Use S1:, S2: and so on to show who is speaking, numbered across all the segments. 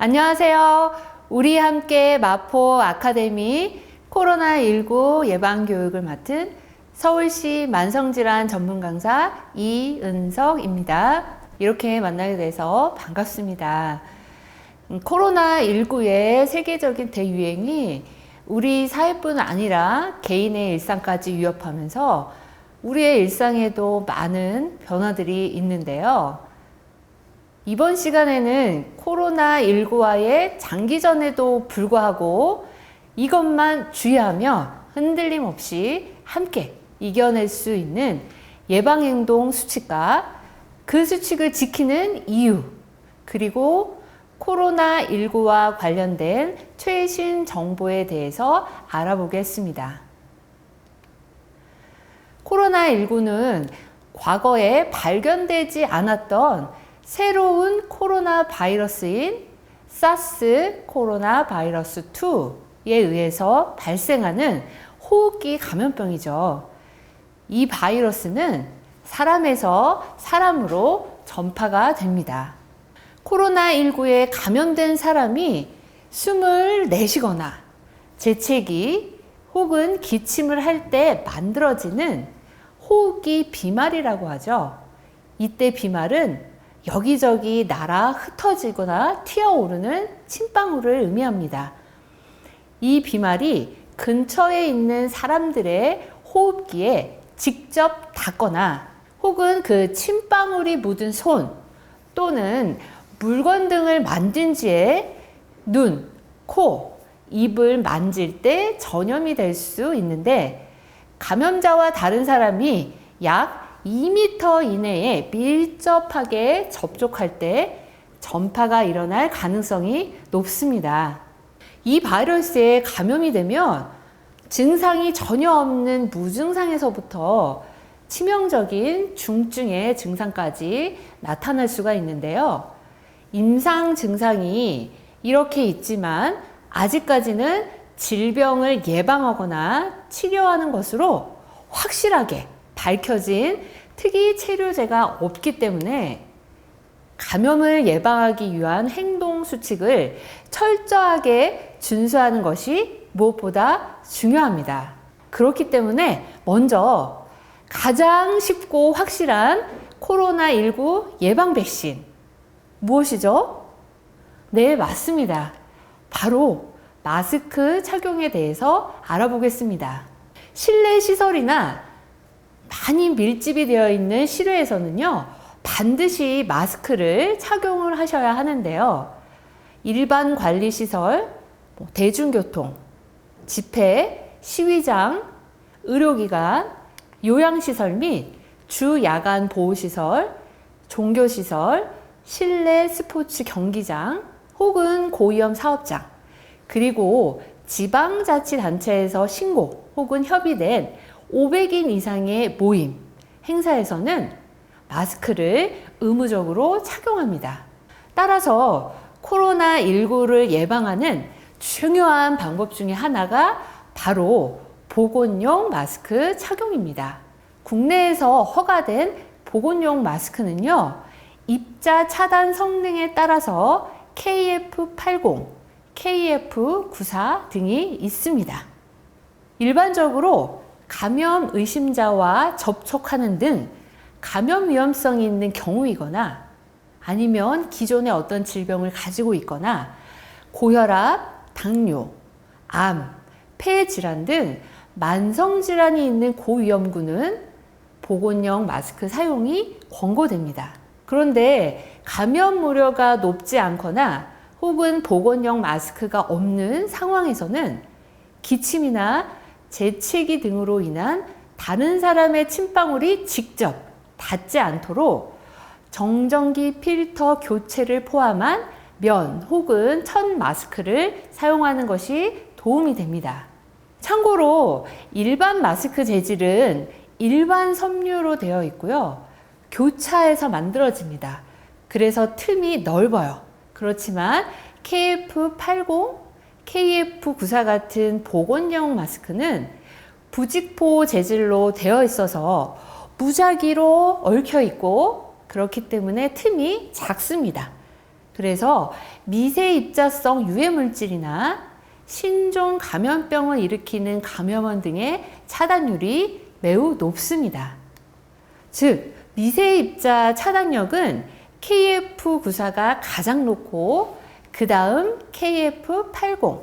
S1: 안녕하세요. 우리 함께 마포 아카데미 코로나19 예방교육을 맡은 서울시 만성질환 전문 강사 이은석입니다. 이렇게 만나게 돼서 반갑습니다. 음, 코로나19의 세계적인 대유행이 우리 사회뿐 아니라 개인의 일상까지 위협하면서 우리의 일상에도 많은 변화들이 있는데요. 이번 시간에는 코로나19와의 장기전에도 불구하고 이것만 주의하며 흔들림 없이 함께 이겨낼 수 있는 예방행동 수칙과 그 수칙을 지키는 이유, 그리고 코로나19와 관련된 최신 정보에 대해서 알아보겠습니다. 코로나19는 과거에 발견되지 않았던 새로운 코로나 바이러스인 사스 코로나 바이러스 2에 의해서 발생하는 호흡기 감염병이죠. 이 바이러스는 사람에서 사람으로 전파가 됩니다. 코로나19에 감염된 사람이 숨을 내쉬거나 재채기 혹은 기침을 할 때 만들어지는 호흡기 비말이라고 하죠. 이때 비말은 여기저기 날아 흩어지거나 튀어오르는 침방울을 의미합니다. 이 비말이 근처에 있는 사람들의 호흡기에 직접 닿거나 혹은 그 침방울이 묻은 손 또는 물건 등을 만진 지에 눈, 코, 입을 만질 때 전염이 될 수 있는데 감염자와 다른 사람이 약 2m 이내에 밀접하게 접촉할 때 전파가 일어날 가능성이 높습니다. 이 바이러스에 감염이 되면 증상이 전혀 없는 무증상에서부터 치명적인 중증의 증상까지 나타날 수가 있는데요. 임상 증상이 이렇게 있지만 아직까지는 질병을 예방하거나 치료하는 것으로 확실하게 밝혀진 특이 체류제가 없기 때문에 감염을 예방하기 위한 행동 수칙을 철저하게 준수하는 것이 무엇보다 중요합니다. 그렇기 때문에 먼저 가장 쉽고 확실한 코로나19 예방 백신 무엇이죠? 네, 맞습니다. 바로 마스크 착용에 대해서 알아보겠습니다. 실내 시설이나 많이 밀집이 되어 있는 실외에서는요, 반드시 마스크를 착용을 하셔야 하는데요. 일반 관리 시설, 뭐 대중교통, 집회, 시위장, 의료기관, 요양시설 및 주야간 보호시설, 종교시설, 실내 스포츠 경기장, 혹은 고위험 사업장, 그리고 지방자치단체에서 신고 혹은 협의된 500인 이상의 모임, 행사에서는 마스크를 의무적으로 착용합니다. 따라서 코로나19를 예방하는 중요한 방법 중에 하나가 바로 보건용 마스크 착용입니다. 국내에서 허가된 보건용 마스크는요, 입자 차단 성능에 따라서 KF80, KF94 등이 있습니다. 일반적으로 감염 의심자와 접촉하는 등 감염 위험성이 있는 경우이거나 아니면 기존에 어떤 질병을 가지고 있거나 고혈압, 당뇨, 암, 폐 질환 등 만성 질환이 있는 고위험군은 보건용 마스크 사용이 권고됩니다. 그런데 감염 우려가 높지 않거나 혹은 보건용 마스크가 없는 상황에서는 기침이나 재채기 등으로 인한 다른 사람의 침방울이 직접 닿지 않도록 정전기 필터 교체를 포함한 면 혹은 천 마스크를 사용하는 것이 도움이 됩니다. 참고로 일반 마스크 재질은 일반 섬유로 되어 있고요. 교차해서 만들어집니다. 그래서 틈이 넓어요. 그렇지만 KF80 KF94 같은 보건용 마스크는 부직포 재질로 되어 있어서 무작위로 얽혀 있고 그렇기 때문에 틈이 작습니다. 그래서 미세 입자성 유해 물질이나 신종 감염병을 일으키는 감염원 등의 차단율이 매우 높습니다. 즉, 미세 입자 차단력은 KF94가 가장 높고 그 다음 KF80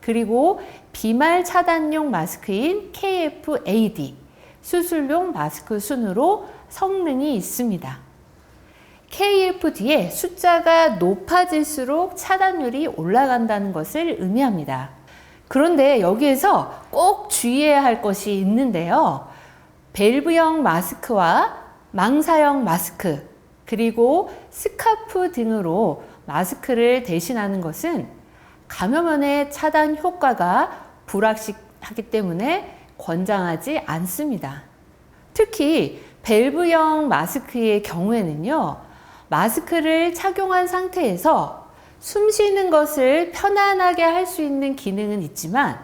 S1: 그리고 비말 차단용 마스크인 KFAD 수술용 마스크 순으로 성능이 있습니다. KFD의 숫자가 높아질수록 차단율이 올라간다는 것을 의미합니다. 그런데 여기에서 꼭 주의해야 할 것이 있는데요. 밸브형 마스크와 망사형 마스크, 그리고 스카프 등으로 마스크를 대신하는 것은 감염원의 차단 효과가 불확실하기 때문에 권장하지 않습니다. 특히 밸브형 마스크의 경우에는요, 마스크를 착용한 상태에서 숨 쉬는 것을 편안하게 할 수 있는 기능은 있지만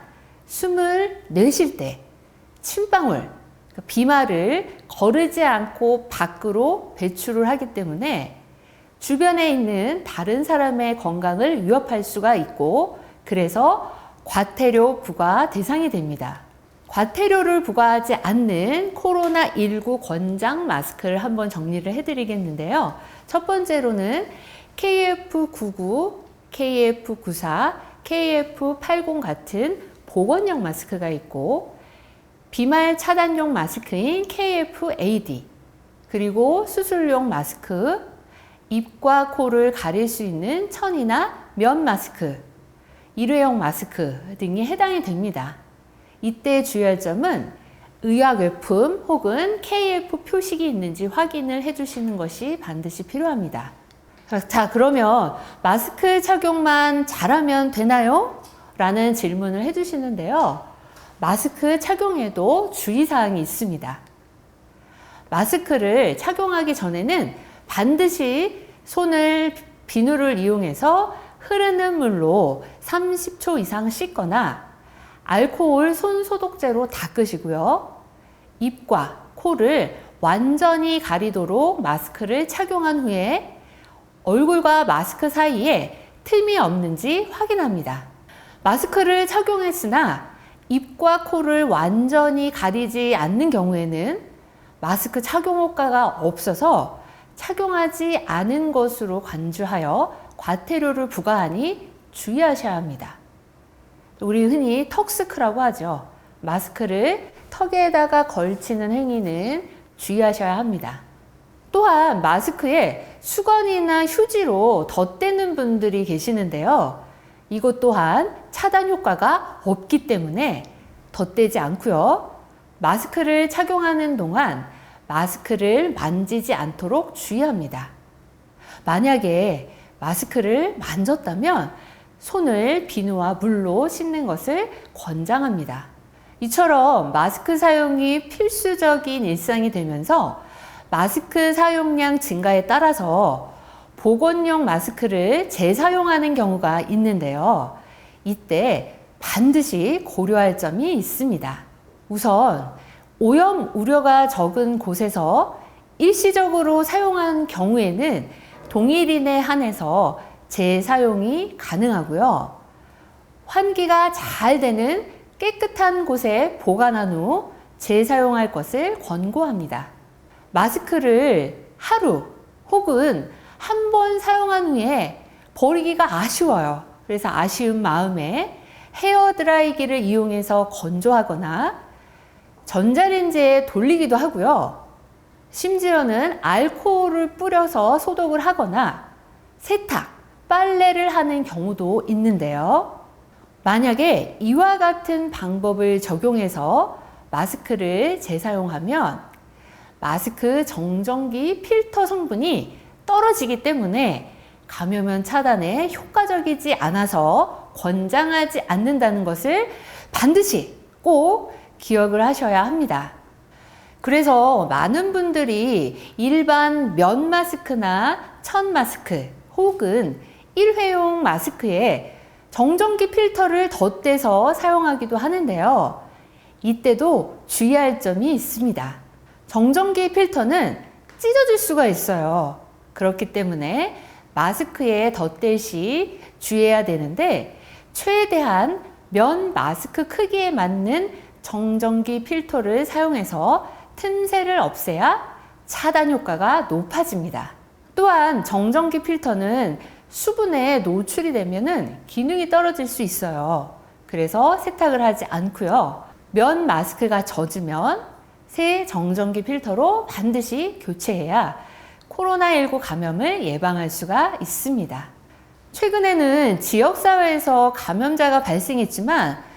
S1: 숨을 내쉴 때 침방울, 그러니까 비말을 거르지 않고 밖으로 배출을 하기 때문에 주변에 있는 다른 사람의 건강을 위협할 수가 있고 그래서 과태료 부과 대상이 됩니다. 과태료를 부과하지 않는 코로나19 권장 마스크를 한번 정리를 해드리겠는데요. 첫 번째로는 KF99, KF94, KF80 같은 보건용 마스크가 있고 비말 차단용 마스크인 KFAD 그리고 수술용 마스크 입과 코를 가릴 수 있는 천이나 면 마스크 일회용 마스크 등이 해당이 됩니다. 이때 주의할 점은 의약외품 혹은 KF 표식이 있는지 확인을 해주시는 것이 반드시 필요합니다. 자, 그러면 마스크 착용만 잘하면 되나요? 라는 질문을 해주시는데요. 마스크 착용에도 주의사항이 있습니다. 마스크를 착용하기 전에는 반드시 손을 비누를 이용해서 흐르는 물로 30초 이상 씻거나 알코올 손 소독제로 닦으시고요. 입과 코를 완전히 가리도록 마스크를 착용한 후에 얼굴과 마스크 사이에 틈이 없는지 확인합니다. 마스크를 착용했으나 입과 코를 완전히 가리지 않는 경우에는 마스크 착용 효과가 없어서 착용하지 않은 것으로 간주하여 과태료를 부과하니 주의하셔야 합니다. 우리 흔히 턱스크라고 하죠. 마스크를 턱에다가 걸치는 행위는 주의하셔야 합니다. 또한 마스크에 수건이나 휴지로 덧대는 분들이 계시는데요. 이것 또한 차단 효과가 없기 때문에 덧대지 않고요. 마스크를 착용하는 동안 마스크를 만지지 않도록 주의합니다. 만약에 마스크를 만졌다면 손을 비누와 물로 씻는 것을 권장합니다. 이처럼 마스크 사용이 필수적인 일상이 되면서 마스크 사용량 증가에 따라서 보건용 마스크를 재사용하는 경우가 있는데요. 이때 반드시 고려할 점이 있습니다. 우선 오염 우려가 적은 곳에서 일시적으로 사용한 경우에는 동일인에 한해서 재사용이 가능하고요. 환기가 잘 되는 깨끗한 곳에 보관한 후 재사용할 것을 권고합니다. 마스크를 하루 혹은 한 번 사용한 후에 버리기가 아쉬워요. 그래서 아쉬운 마음에 헤어 드라이기를 이용해서 건조하거나 전자레인지에 돌리기도 하고요. 심지어는 알코올을 뿌려서 소독을 하거나 세탁, 빨래를 하는 경우도 있는데요. 만약에 이와 같은 방법을 적용해서 마스크를 재사용하면 마스크 정전기 필터 성분이 떨어지기 때문에 감염원 차단에 효과적이지 않아서 권장하지 않는다는 것을 반드시 꼭 기억을 하셔야 합니다. 그래서 많은 분들이 일반 면 마스크나 천 마스크 혹은 일회용 마스크에 정전기 필터를 덧대서 사용하기도 하는데요. 이때도 주의할 점이 있습니다. 정전기 필터는 찢어질 수가 있어요. 그렇기 때문에 마스크에 덧댈 시 주의해야 되는데 최대한 면 마스크 크기에 맞는 정전기 필터를 사용해서 틈새를 없애야 차단 효과가 높아집니다. 또한 정전기 필터는 수분에 노출이 되면은 기능이 떨어질 수 있어요. 그래서 세탁을 하지 않고요. 면 마스크가 젖으면 새 정전기 필터로 반드시 교체해야 코로나19 감염을 예방할 수가 있습니다. 최근에는 지역사회에서 감염자가 발생했지만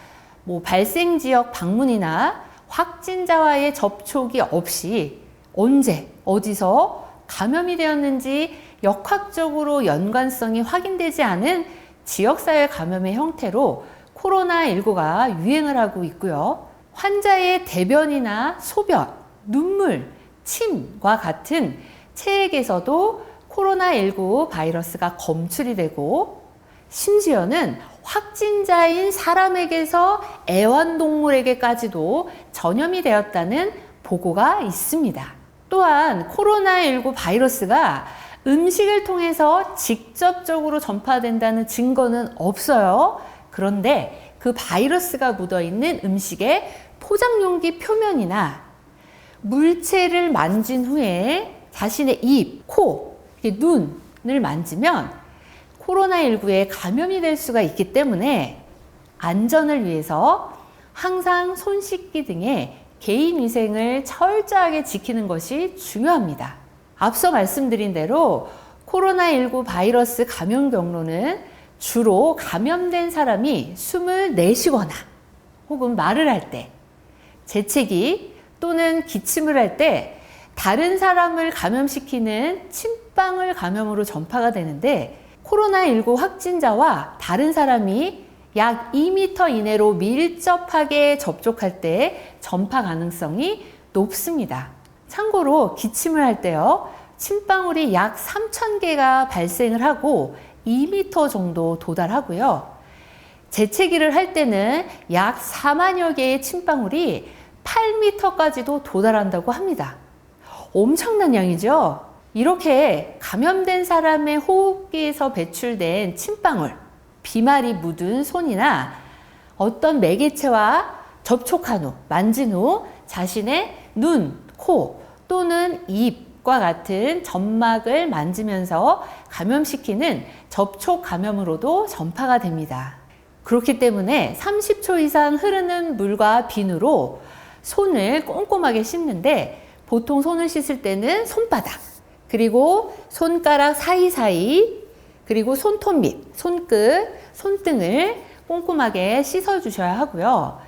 S1: 뭐 발생 지역 방문이나 확진자와의 접촉이 없이 언제, 어디서 감염이 되었는지 역학적으로 연관성이 확인되지 않은 지역사회 감염의 형태로 코로나19가 유행을 하고 있고요. 환자의 대변이나 소변, 눈물, 침과 같은 체액에서도 코로나19 바이러스가 검출이 되고 심지어는 확진자인 사람에게서 애완동물에게까지도 전염이 되었다는 보고가 있습니다. 또한 코로나19 바이러스가 음식을 통해서 직접적으로 전파된다는 증거는 없어요. 그런데 그 바이러스가 묻어 있는 음식의 포장용기 표면이나 물체를 만진 후에 자신의 입, 코, 눈을 만지면 코로나19에 감염이 될 수가 있기 때문에 안전을 위해서 항상 손 씻기 등의 개인 위생을 철저하게 지키는 것이 중요합니다. 앞서 말씀드린 대로 코로나19 바이러스 감염 경로는 주로 감염된 사람이 숨을 내쉬거나 혹은 말을 할 때, 재채기 또는 기침을 할 때 다른 사람을 감염시키는 침방울 감염으로 전파가 되는데 코로나19 확진자와 다른 사람이 약 2m 이내로 밀접하게 접촉할 때 전파 가능성이 높습니다. 참고로 기침을 할 때요, 침방울이 약 3,000개가 발생을 하고 2m 정도 도달하고요. 재채기를 할 때는 약 4만여 개의 침방울이 8m까지도 도달한다고 합니다. 엄청난 양이죠? 이렇게 감염된 사람의 호흡기에서 배출된 침방울, 비말이 묻은 손이나 어떤 매개체와 접촉한 후, 만진 후 자신의 눈, 코 또는 입과 같은 점막을 만지면서 감염시키는 접촉 감염으로도 전파가 됩니다. 그렇기 때문에 30초 이상 흐르는 물과 비누로 손을 꼼꼼하게 씻는데 보통 손을 씻을 때는 손바닥, 그리고 손가락 사이사이, 그리고 손톱 밑, 손끝, 손등을 꼼꼼하게 씻어 주셔야 하고요.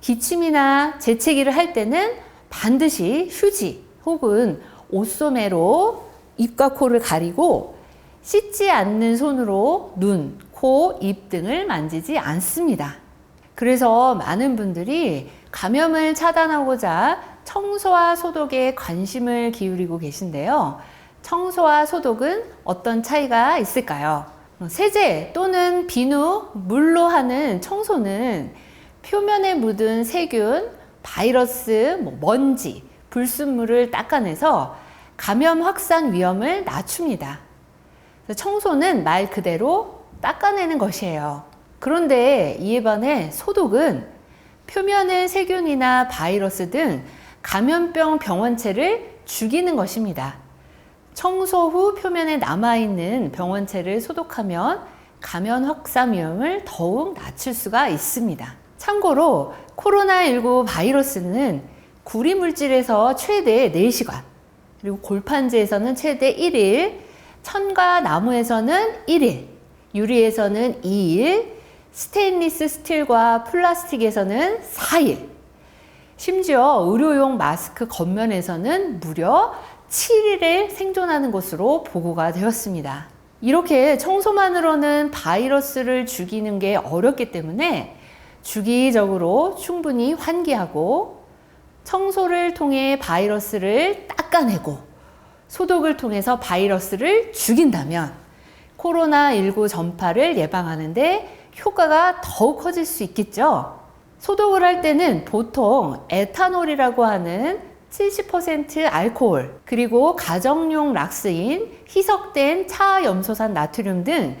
S1: 기침이나 재채기를 할 때는 반드시 휴지 혹은 옷소매로 입과 코를 가리고 씻지 않는 손으로 눈, 코, 입 등을 만지지 않습니다. 그래서 많은 분들이 감염을 차단하고자 청소와 소독에 관심을 기울이고 계신데요. 청소와 소독은 어떤 차이가 있을까요? 세제 또는 비누, 물로 하는 청소는 표면에 묻은 세균, 바이러스, 뭐 먼지, 불순물을 닦아내서 감염 확산 위험을 낮춥니다. 청소는 말 그대로 닦아내는 것이에요. 그런데 이에 반해 소독은 표면의 세균이나 바이러스 등 감염병 병원체를 죽이는 것입니다. 청소 후 표면에 남아있는 병원체를 소독하면 감염 확산 위험을 더욱 낮출 수가 있습니다. 참고로 코로나19 바이러스는 구리 물질에서 최대 4시간, 그리고 골판지에서는 최대 1일, 천과 나무에서는 1일, 유리에서는 2일, 스테인리스 스틸과 플라스틱에서는 4일, 심지어 의료용 마스크 겉면에서는 무려 7일을 생존하는 것으로 보고가 되었습니다. 이렇게 청소만으로는 바이러스를 죽이는 게 어렵기 때문에 주기적으로 충분히 환기하고 청소를 통해 바이러스를 닦아내고 소독을 통해서 바이러스를 죽인다면 코로나19 전파를 예방하는데 효과가 더욱 커질 수 있겠죠. 소독을 할 때는 보통 에탄올이라고 하는 70% 알코올, 그리고 가정용 락스인 희석된 차염소산 나트륨 등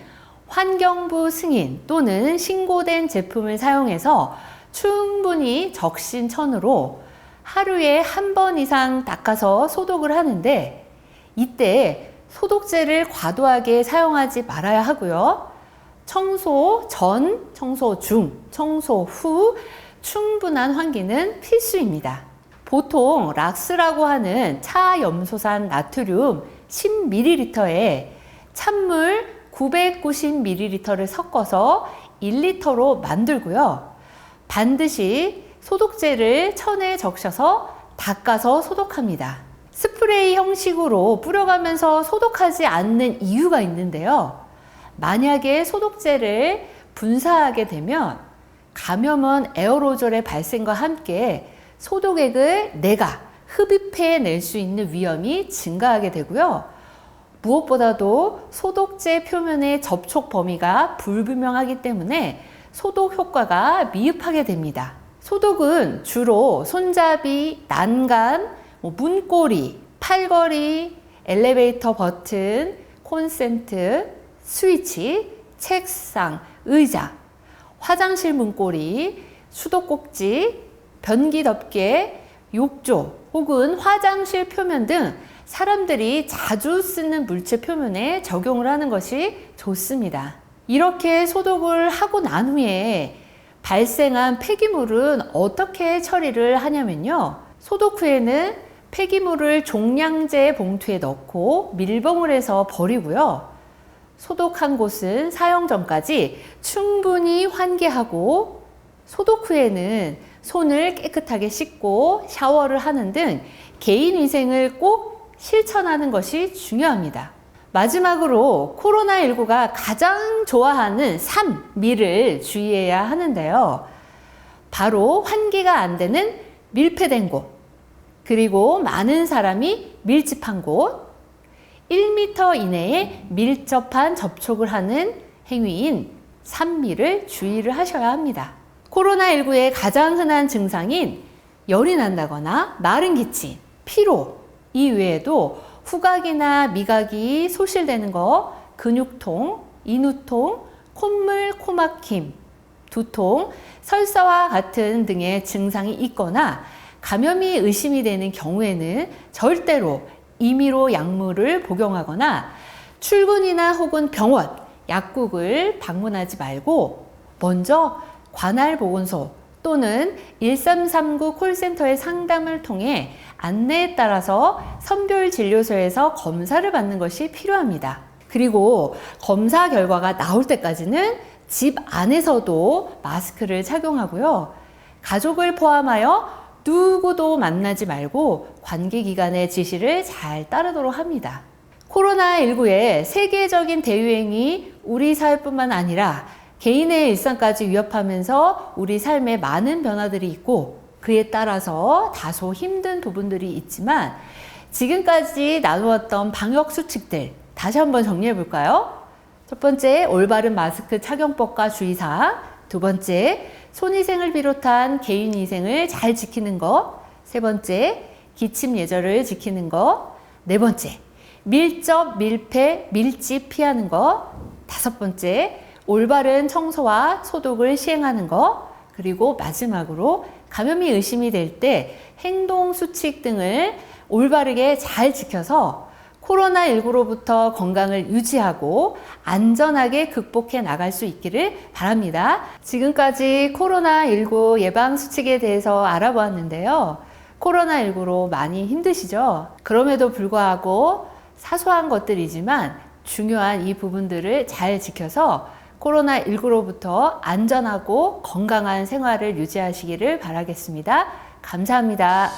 S1: 환경부 승인 또는 신고된 제품을 사용해서 충분히 적신천으로 하루에 한 번 이상 닦아서 소독을 하는데 이때 소독제를 과도하게 사용하지 말아야 하고요. 청소 전, 청소 중, 청소 후 충분한 환기는 필수입니다. 보통 락스라고 하는 차염소산 나트륨 10ml에 찬물 990ml를 섞어서 1리터로 만들고요. 반드시 소독제를 천에 적셔서 닦아서 소독합니다. 스프레이 형식으로 뿌려가면서 소독하지 않는 이유가 있는데요. 만약에 소독제를 분사하게 되면 감염은 에어로졸의 발생과 함께 소독액을 내가 흡입해 낼 수 있는 위험이 증가하게 되고요. 무엇보다도 소독제 표면의 접촉 범위가 불분명하기 때문에 소독 효과가 미흡하게 됩니다. 소독은 주로 손잡이, 난간, 뭐 문고리, 팔걸이, 엘리베이터 버튼, 콘센트, 스위치, 책상, 의자, 화장실 문고리, 수도꼭지, 변기 덮개, 욕조 혹은 화장실 표면 등 사람들이 자주 쓰는 물체 표면에 적용을 하는 것이 좋습니다. 이렇게 소독을 하고 난 후에 발생한 폐기물은 어떻게 처리를 하냐면요. 소독 후에는 폐기물을 종량제 봉투에 넣고 밀봉을 해서 버리고요. 소독한 곳은 사용 전까지 충분히 환기하고 소독 후에는 손을 깨끗하게 씻고 샤워를 하는 등 개인 위생을 꼭 실천하는 것이 중요합니다. 마지막으로 코로나19가 가장 좋아하는 3미를 주의해야 하는데요. 바로 환기가 안 되는 밀폐된 곳, 그리고 많은 사람이 밀집한 곳, 1m 이내에 밀접한 접촉을 하는 행위인 3미를 주의를 하셔야 합니다. 코로나19의 가장 흔한 증상인 열이 난다거나 마른 기침, 피로 이외에도 후각이나 미각이 소실되는 거, 근육통, 인후통, 콧물, 코막힘, 두통, 설사와 같은 등의 증상이 있거나 감염이 의심이 되는 경우에는 절대로 임의로 약물을 복용하거나 출근이나 혹은 병원, 약국을 방문하지 말고 먼저 관할 보건소 또는 1339 콜센터의 상담을 통해 안내에 따라서 선별 진료소에서 검사를 받는 것이 필요합니다. 그리고 검사 결과가 나올 때까지는 집 안에서도 마스크를 착용하고요. 가족을 포함하여 누구도 만나지 말고 관계기관의 지시를 잘 따르도록 합니다. 코로나19의 세계적인 대유행이 우리 사회뿐만 아니라 개인의 일상까지 위협하면서 우리 삶에 많은 변화들이 있고 그에 따라서 다소 힘든 부분들이 있지만 지금까지 나누었던 방역 수칙들 다시 한번 정리해 볼까요? 첫 번째, 올바른 마스크 착용법과 주의사항. 두 번째, 손위생을 비롯한 개인 위생을 잘 지키는 것. 세 번째, 기침 예절을 지키는 것. 네 번째, 밀접, 밀폐, 밀집 피하는 것. 다섯 번째, 올바른 청소와 소독을 시행하는 것. 그리고 마지막으로 감염이 의심이 될 때 행동 수칙 등을 올바르게 잘 지켜서 코로나19로부터 건강을 유지하고 안전하게 극복해 나갈 수 있기를 바랍니다. 지금까지 코로나19 예방 수칙에 대해서 알아보았는데요. 코로나19로 많이 힘드시죠? 그럼에도 불구하고 사소한 것들이지만 중요한 이 부분들을 잘 지켜서 코로나19로부터 안전하고 건강한 생활을 유지하시기를 바라겠습니다. 감사합니다.